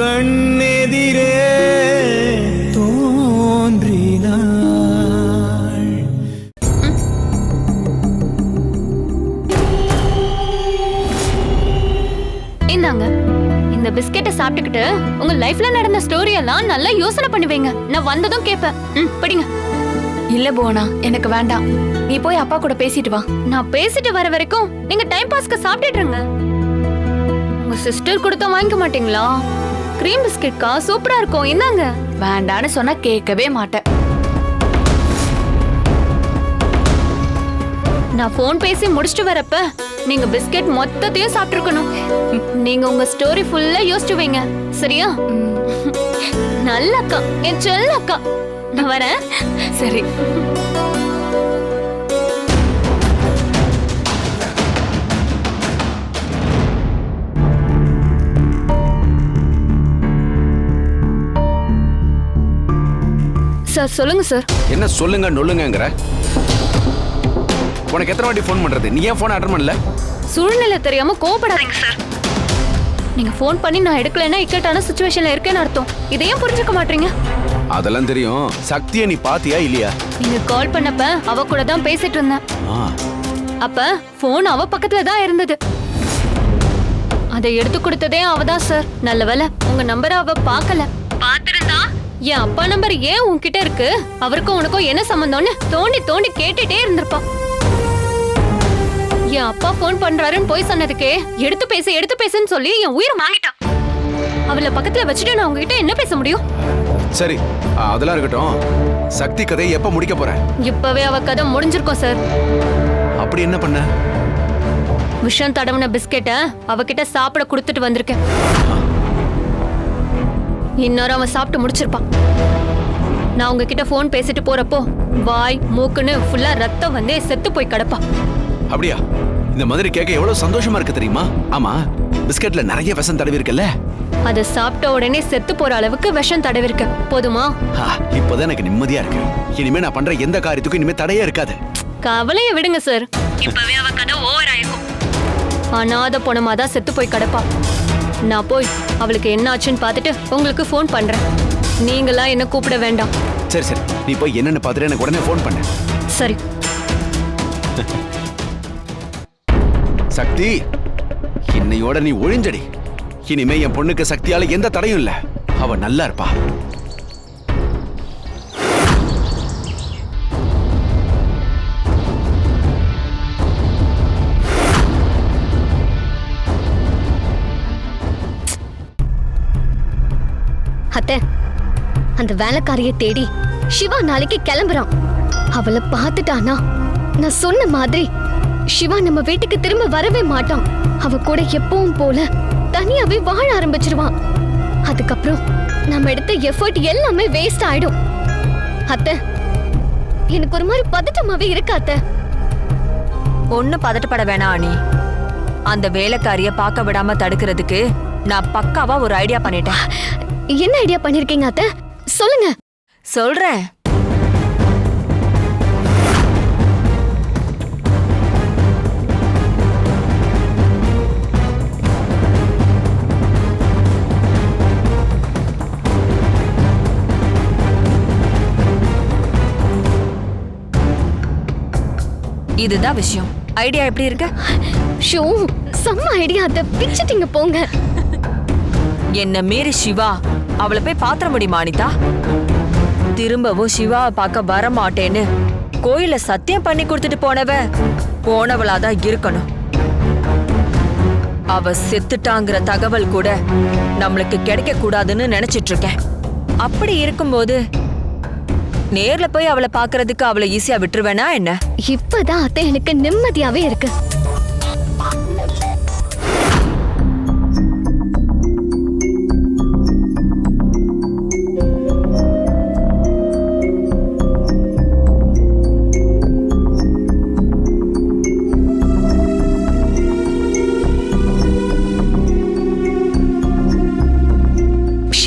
கண்ணெதிரே தோன்றினாள். இந்தாங்க இந்த பிஸ்கெட்டை சாப்பிட்டுக்கிட்டு உங்க லைஃப்ல நடந்த ஸ்டோரி எல்லாம் நல்லா யோசனை பண்ணுவீங்க. நான் வந்ததும் கேட்பேன். ம் படிங்க. இல்ல புவனா எனக்கு வேண்டாம். நீ போய் அப்பா கூட பேசிட்டு வா. நான் பேசிட்டு வர வரைக்கும் நீங்க டைம் பாஸ்க்கு சாப்பிட்டுட்டு இருங்க. உங்க சிஸ்டர் கொடுத்தா வாங்கிக்க மாட்டீங்களா? கிரீம் பிஸ்கெட்கா சூப்பரா இருக்கும். இந்தாங்க வேண்டான்னு சொன்னா கேட்கவே மாட்டேன். நான் ஃபோன் பேசி முடிச்சிட்டு வரப்ப நீங்க பிஸ்கெட் மொத்தத்தையும் சாப்பிட்டுருக்கணும். நீங்க உங்க ஸ்டோரி ஃபுல்லா யோசிச்சு வைங்க. சரியா? நல்ல அக்கா என் செல்ல அக்கா நான் வரேன். சரி. சார் சொல்லுங்க சார். என்ன சொல்லுங்க நொல்லுங்கங்கிற? உனக்கு எத்தனை வாட்டி ஃபோன் பண்றது? நீ ஏன் ஃபோன் அட்டன் பண்ணல? சூழ்நிலை தெரியாம கோவப்படாதீங்க சார். நீங்க ஃபோன் பண்ணி நான் எடுக்கலைன்னா இக்கட்டான சுச்சுவேஷன்ல இருக்கேன்னு அர்த்தம். இதையும் புரிஞ்சுக்க மாட்டீங்க? அதெல்லாம் தெரியும். சக்தியை நீ பாத்தியா இல்லையா? நீங்க கால் பண்ணப்ப அவ கூட தான் பேசிட்டு இருந்தேன். ஆ, அப்ப போன் அவ பக்கத்துல தான் இருந்தது. அதை எடுத்து கொடுத்ததே அவ தான் சார். நல்ல வேளை உங்க நம்பரை அவ பார்க்கல. என் அப்பா நம்பர் ஏன் உன்கிட்ட இருக்கு? அவருக்கும் உனக்கும் என்ன சம்பந்தம்னு தோண்டி தோண்டி கேட்டுட்டே இருந்திருப்பா என் அப்பா ஃபோன் பண்றாருன்னு போய் சொன்னதுக்கே எடுத்து பேசு எடுத்து பேசுன்னு சொல்லி என் உயிரை வாங்கிட்டான். அவளை பக்கத்துல வச்சுட்டு நான் உங்ககிட்ட என்ன பேச முடியும்? சரி அதெல்லாம் இருக்கட்டும். சக்தி கதையை எப்ப முடிக்க போற? இப்பவே அவ கதை முடிஞ்சிருக்கும் சார். அப்படி என்ன பண்ண? விஷம் தடவுன பிஸ்கெட்ட அவகிட்ட சாப்பிட கொடுத்துட்டு வந்திருக்கேன். இன்னொரு அவன் சாப்பிட்டு முடிச்சிருப்பான். நான் உங்ககிட்ட ஃபோன் பேசிட்டு போறப்போ வாய் மூக்குன்னு ஃபுல்லா ரத்தம் வந்தே செத்து போய் கிடப்பா அப்படியா? இந்த மாதிரி கேட்க எவ்வளவு சந்தோஷமா இருக்கு தெரியுமா? ஆமா பிஸ்கட்ல நிறைய விஷம் தடவி இருக்குல்ல அதை சாப்பிட்ட உடனே செத்து போற அளவுக்கு விஷம் தடவிருக்க. போதுமா? இப்பதான் எனக்கு நிம்மதியா இருக்கு. இனிமே நான் பண்ற எந்த காரியத்துக்கும் இனிமே தடையே இருக்காது. கவலைய விடுங்க சார் இப்பவே அவ கதை ஓவர் ஆயிருக்கும். அனாத பொணமா தான் செத்து போய் கிடப்பா நான் போய் அவளுக்கு என்ன ஆச்சுன்னு பார்த்துட்டு உங்களுக்கு ஃபோன் பண்றேன். நீங்களா என்ன கூப்பிட வேண்டாம். சரி சரி. நீ போய் என்னன்னு பார்த்துட்டு எனக்கு உடனே ஃபோன் பண்ணு. சரி. சக்தி இன்னையோட நீ ஒழிஞ்சடி. இனிமே என் பொண்ணுக்கு சக்தியால எந்த தடையும் இல்ல. அவ நல்லா இருப்பா. வேலைக்காரிய தேடி சிவா நாளைக்கு கிளம்புறான். அவளை பார்த்துட்டானா? நான் சொன்ன மாதிரி சிவா நம்ம வீட்டுக்கு திரும்ப வரவே மாட்டான். அவ கூட எப்பவும் போல தனியாவே வாழ ஆரம்பிச்சிருவான். அதுக்கப்புறம் நம்ம எடுத்த எஃபர்ட் எல்லாமே வேஸ்ட் ஆயிடும். அத்தை எனக்கு ஒரு மாதிரி பதட்டமாவே இருக்கு அத்தை. ஒண்ணு பதட்டப்பட வேணாம் அனி. அந்த வேலைக்காரிய பார்க்க விடாம தடுக்கிறதுக்கு நான் பக்காவா ஒரு ஐடியா பண்ணிட்டேன். என்ன ஐடியா பண்ணிருக்கீங்க அத்தை? சொல்லுங்க. சொல்றேன். இதுதான் விஷயம். ஐடியா எப்படி இருக்கு? ஷோ செம்ம ஐடியா. அத்தை பிச்சிட்டீங்க போங்க. என்ன மீறி சிவா? அவளை போய் பாத்திர முடியுமா அனிதா திரும்பவும் சிவாவை பார்க்க வர மாட்டேன்னு கோயில சத்தியம் பண்ணி கொடுத்துட்டு போனவ போனவளாதான் இருக்கணும். அவ செத்துட்டாங்கிற தகவல் கூட நம்மளுக்கு கிடைக்க கூடாதுன்னு நினைச்சிட்டு இருக்கேன். அப்படி இருக்கும்போது நேர்ல போய் அவளை பாக்குறதுக்கு அவளை ஈஸியா விட்டுருவேனா என்ன? இப்பதான் அத்தை எனக்கு நிம்மதியாவே இருக்கு.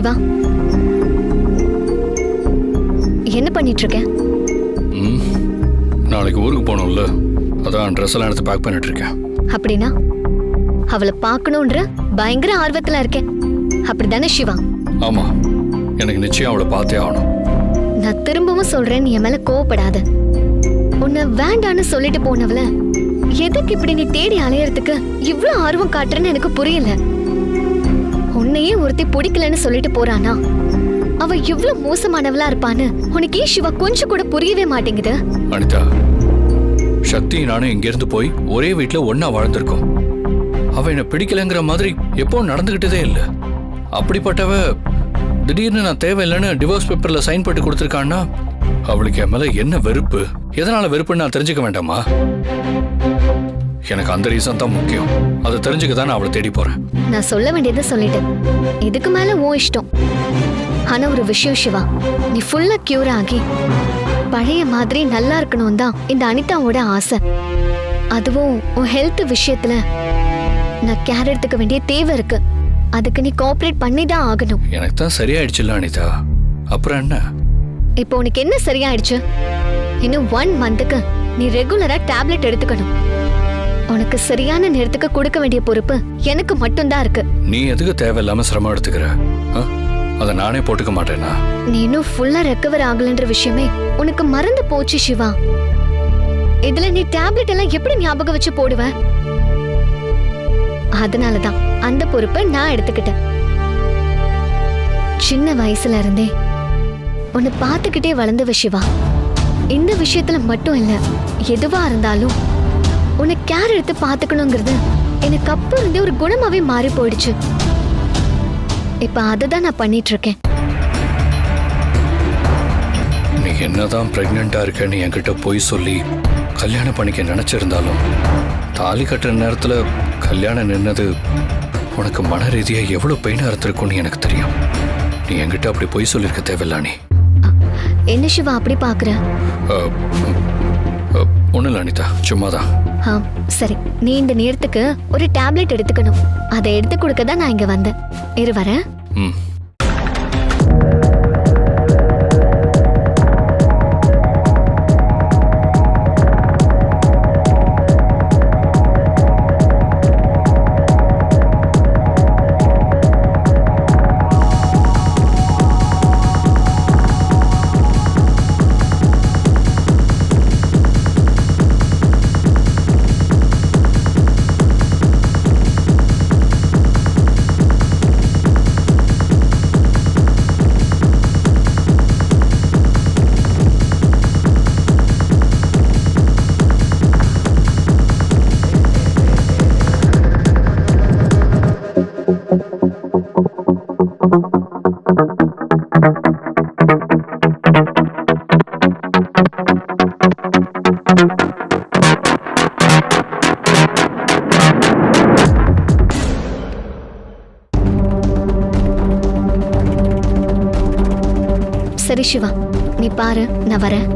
சிவா. என்ன பண்ணிட்டு இருக்க நாளைக்கு ஊருக்கு போகணும்ல அதான் ட்ரெஸ் எல்லாம் எடுத்து பேக் பண்ணிட்டு இருக்கேன் அப்படின்னா? அவளை பார்க்கணுன்ற பயங்கர ஆர்வத்துல இருக்கேன். அப்படிதானே சிவா? ஆமா எனக்கு நிச்சயம் அவளை பார்த்தே ஆகணும். நான் திரும்பவும் சொல்றேன் நீ என் மேல கோவப்படாத. உன்னை வேண்டான்னு சொல்லிட்டு போனவள எதுக்கு இப்படி நீ தேடி அலையறதுக்கு இவ்ளோ ஆர்வம் காட்டுறேன்னு எனக்கு புரியல. உன்னையே ஒருத்தி பிடிக்கலன்னு சொல்லிட்டு போறானா? அவ எவ்வளவு மோசமானவளா இருப்பான்னு உனக்கு ஏன் சிவா கொஞ்சம் கூட புரியவே மாட்டேங்குது? அனிதா சக்தி நானும் இங்கிருந்து போய் ஒரே வீட்டில் ஒன்னா வாழ்ந்திருக்கோம். அவ என்ன பிடிக்கலங்கிற மாதிரி எப்போ நடந்துகிட்டதே இல்ல. அப்படிப்பட்டவ திடீர்னு நான் தேவையில்லைன்னு டிவோர்ஸ் பேப்பர்ல சைன் போட்டு கொடுத்துருக்கான்னா அவளுக்கு என் மேல என்ன வெறுப்பு? எதனால வெறுப்புன்னு நான் தெரிஞ்சுக்க வேண்டாமா? எனக்கு அந்த ரீசன் தான் முக்கியம். அதை தெரிஞ்சுக்க தான் நான் அவளை தேடி போறேன். நான் சொல்ல வேண்டியதை சொல்லிட்டேன். இதுக்கு மேல உன் இஷ்டம். ஆனா ஒரு விஷயம் சிவா நீ ஃபுல்லா கியூர் ஆகி பழைய மாதிரி நல்லா இருக்கணும் தான் இந்த அனிதாவோட ஆசை. அதுவும் உன் ஹெல்த் விஷயத்துல நான் கேர் எடுத்துக்க வேண்டிய தேவை இருக்கு. அதுக்கு நீ கோஆப்ரேட் பண்ணி தான் ஆகணும். எனக்கு தான் சரியாயிடுச்சுல்ல அனிதா. அப்புறம் என்ன? இப்போ உனக்கு என்ன சரியாயிடுச்சு? இன்னும் ஒன் மந்த்துக்கு நீ ரெகுலரா டேப்லெட் எடுத்துக்கணும். உனக்கு சரியான நேரத்துக்கு கொடுக்க வேண்டிய பொறுப்பு எனக்கு மட்டும்தான் இருக்கு. நீ எதுக்கு தேவையில்லாம சிரமம் எடுத்துக்கிற? அதை நானே போட்டுக்க மாட்டேனா? நீ இன்னும் ஃபுல்லா ரெக்கவர் ஆகலன்ற விஷயமே உனக்கு மறந்து போச்சு சிவா. இதுல நீ டேப்லெட் எல்லாம் எப்படி ஞாபகம் வச்சு போடுவ? அதனாலதான் அந்த பொறுப்பை நான் எடுத்துக்கிட்டேன். சின்ன வயசுல இருந்தே உன்னை பார்த்துக்கிட்டே வளர்ந்தவ சிவா. இந்த விஷயத்துல மட்டும் இல்ல எதுவா இருந்தாலும் உன்னை கேர் எடுத்து பார்த்துக்கணுங்கிறது எனக்கு அப்ப இருந்தே ஒரு குணமாவே மாறி போயிடுச்சு. இப்ப அதை தான் நான் பண்ணிட்டு இருக்கேன் நீ என்னதான் பிரெக்னெண்டா இருக்கேன்னு என்கிட்ட போய் சொல்லி கல்யாணம் பண்ணிக்க நினைச்சிருந்தாலும் தாலி கட்டுற நேரத்துல கல்யாணம் நின்னது உனக்கு மன ரீதியா எவ்வளவு பெயினா இருந்திருக்கும்னு எனக்கு தெரியும். நீ என்கிட்ட அப்படி போய் சொல்லியிருக்க தேவையில்ல நீ. என்ன சிவா அப்படி பாக்குற ஒன்றும் இல்லை அனிதா சும்மாதான். ஆ சரி. நீ இந்த நேரத்துக்கு ஒரு டேப்லெட் எடுத்துக்கணும். அதை எடுத்து கொடுக்க தான் நான் இங்க வந்தேன். இரு வரேன். சரி சிவா. நீ பாரு நான் வரேன்.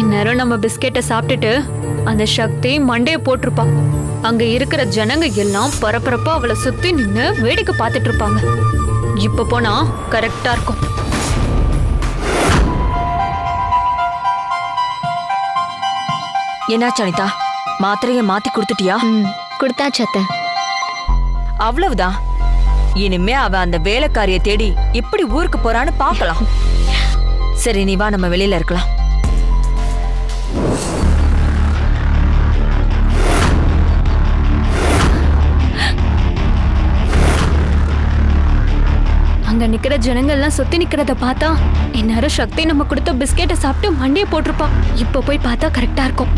இந்நேரம் நம்ம பிஸ்கெட்டை சாப்பிட்டுட்டு அந்த சக்தி மண்டையை போட்டிருப்பா. அங்க இருக்கிற ஜனங்க எல்லாம் பரபரப்பா அவளை சுத்தி நின்னு வேடிக்கை பார்த்துட்டு இருப்பாங்க. இப்ப போனா கரெக்டா இருக்கும். என்னாச்சு அனிதா? மாத்திரைய மாத்தி கொடுத்துட்டியா? கொடுத்தாச்சு அத்தை. அவ்வளவுதான். இனிமே அவ அந்த வேலைக்காரிய தேடி எப்படி ஊருக்கு போறான்னு பார்க்கலாம். சரி நீ வா நம்ம வெளியில இருக்கலாம். நிக்கிற ஜனங்கள்லாம் சுத்தி நிக்கிறத பார்த்தா இந்நேரம் சக்தி நம்ம கொடுத்த பிஸ்கெட்டை சாப்பிட்டு மண்டையை போட்டிருப்பா. இப்போ போய் பார்த்தா கரெக்டா இருக்கும்.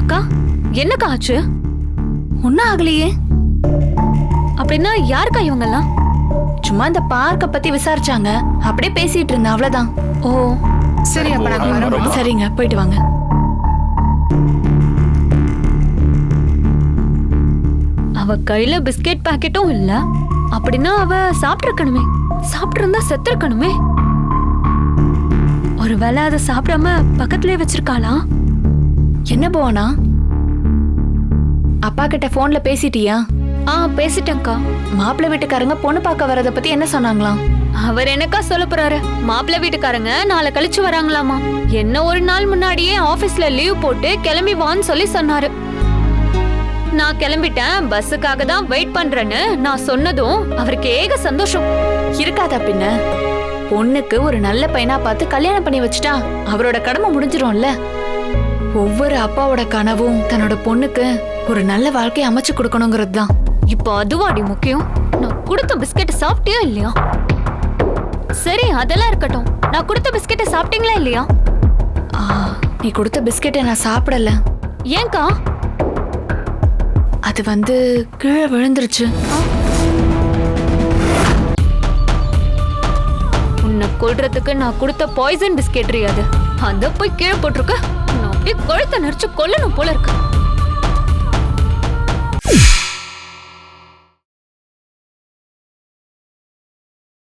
அக்கா என்னக்கா ஆச்சு? ஒன்னும் ஆகலையே. அப்படின்னா யாருக்கா இவங்கெல்லாம்? சும்மா இந்த பார்க்க பத்தி விசாரிச்சாங்க. அப்படியே பேசிட்டு இருந்தேன் அவ்வளவுதான். ஓ. சரி அப்ப நாங்க வரோம். சரிங்க போயிட்டு வாங்க. அவ கையில பிஸ்கெட் பாக்கெட்டும் இல்ல. அப்படின்னா அவ சாப்பிட்டிருக்கணுமே. சாப்பிட்டிருந்தா செத்துருக்கணுமே. ஒருவேளை அதை சாப்பிடாம பக்கத்துலயே வச்சிருக்காளா? என்ன புவனா? அப்பா கிட்ட போன்ல பேசிட்டியா? ஆ பேசிட்டேன்க்கா. மாப்பிள்ளை வீட்டுக்காரங்க பொண்ணு பார்க்க வரத பத்தி என்ன சொன்னாங்களாம்? அவர் என்னக்கா சொல்ல போறாரு? மாப்பிள்ளை வீட்டுக்காரங்க நாளை கழிச்சு வராங்களாமா? என்ன ஒரு நாள் முன்னாடியே ஆபீஸ்ல லீவ் போட்டு கிளம்பி வான்னு சொல்லி சொன்னாரு. நான் கிளம்பிட்டேன் பஸ்ஸுக்காக தான் வெயிட் பண்றேன்னு நான் சொன்னதும் அவருக்கு ஏக சந்தோஷம். இருக்காதா பின்ன? பொண்ணுக்கு ஒரு நல்ல பையனா பார்த்து கல்யாணம் பண்ணி வச்சுட்டா அவரோட கடமை முடிஞ்சிரும்ல? ஒவ்வொரு அப்பாவோட கனவும் தன்னோட பொண்ணுக்கு ஒரு நல்ல வாழ்க்கையை அமைச்சு கொடுக்கணுங்கிறது தான். இப்போ அதுவாடி முக்கியம். நான் கொடுத்த பிஸ்கெட் சாப்பிட்டியா இல்லையா? சரி அதெல்லாம் இருக்கட்டும். நான் கொடுத்த பிஸ்கெட்டை சாப்பிட்டீங்களா இல்லையா? நீ கொடுத்த பிஸ்கெட்டை நான் சாப்பிடல. ஏன்க்கா அது வந்து கீழே விழுந்துருச்சு. உன்னை கொல்றதுக்கு நான் கொடுத்த பாய்சன் பிஸ்கெட் அது. அத போய் கீழே போட்டிருக்க. நான் அப்படியே கழுத்தை நெரிச்சு கொல்லணும் போல இருக்கு.